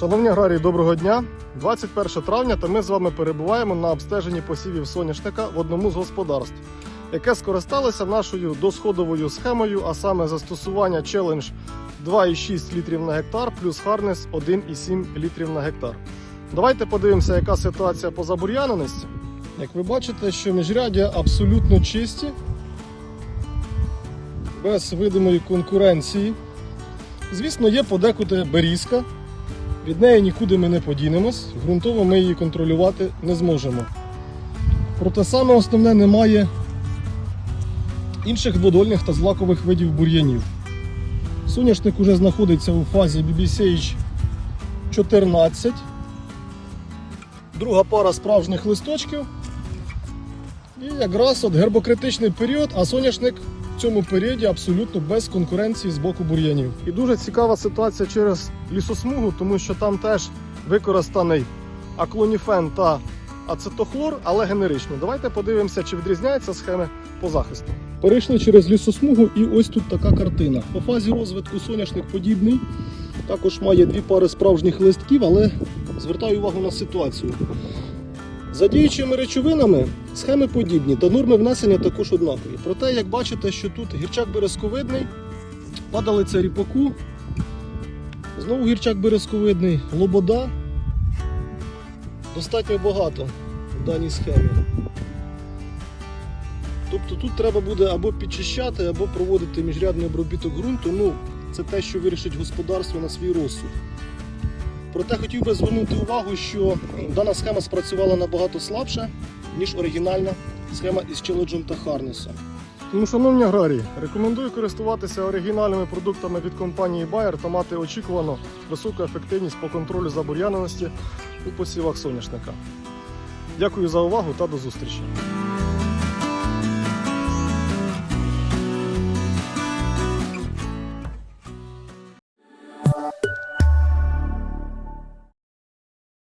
Шановні аграрії, доброго дня! 21 травня та ми з вами перебуваємо на обстеженні посівів соняшника в одному з господарств, яке скористалося нашою досходовою схемою, а саме застосування Challenge 2,6 літрів на гектар плюс Harness 1,7 літрів на гектар. Давайте подивимося, яка ситуація по забур'яненості. Як ви бачите, що міжряддя абсолютно чисті, без видимої конкуренції. Звісно, є подекуди берізка. Від неї нікуди ми не подінемось, ґрунтово ми її контролювати не зможемо. Проте саме основне немає інших водольних та злакових видів бур'янів. Соняшник уже знаходиться у фазі BBCH 14. Друга пара справжніх листочків. І якраз от гербокритичний період, а соняшник в цьому періоді абсолютно без конкуренції з боку бур'янів. І дуже цікава ситуація через лісосмугу, тому що там теж використаний аклоніфен та ацетохлор, але генеричний. Давайте подивимося, чи відрізняються схеми по захисту. Перейшли через лісосмугу, і ось тут така картина. По фазі розвитку соняшник подібний. Також має дві пари справжніх листків, але звертаю увагу на ситуацію. За діючими речовинами схеми подібні та норми внесення також однакові. Проте, як бачите, що тут гірчак березковидний, падалиця ріпаку, знову гірчак березковидний, лобода. Достатньо багато в даній схемі. Тобто тут треба буде або підчищати, або проводити міжрядний обробіток ґрунту. Ну, це те, що вирішить господарство на свій розсуд. Проте хотів би звернути увагу, що дана схема спрацювала набагато слабше, ніж оригінальна схема із челеджем та Харнесом. Тому, шановні аграрії, рекомендую користуватися оригінальними продуктами від компанії Bayer та мати очікувано високу ефективність по контролю забур'яненості у посівах соняшника. Дякую за увагу та до зустрічі!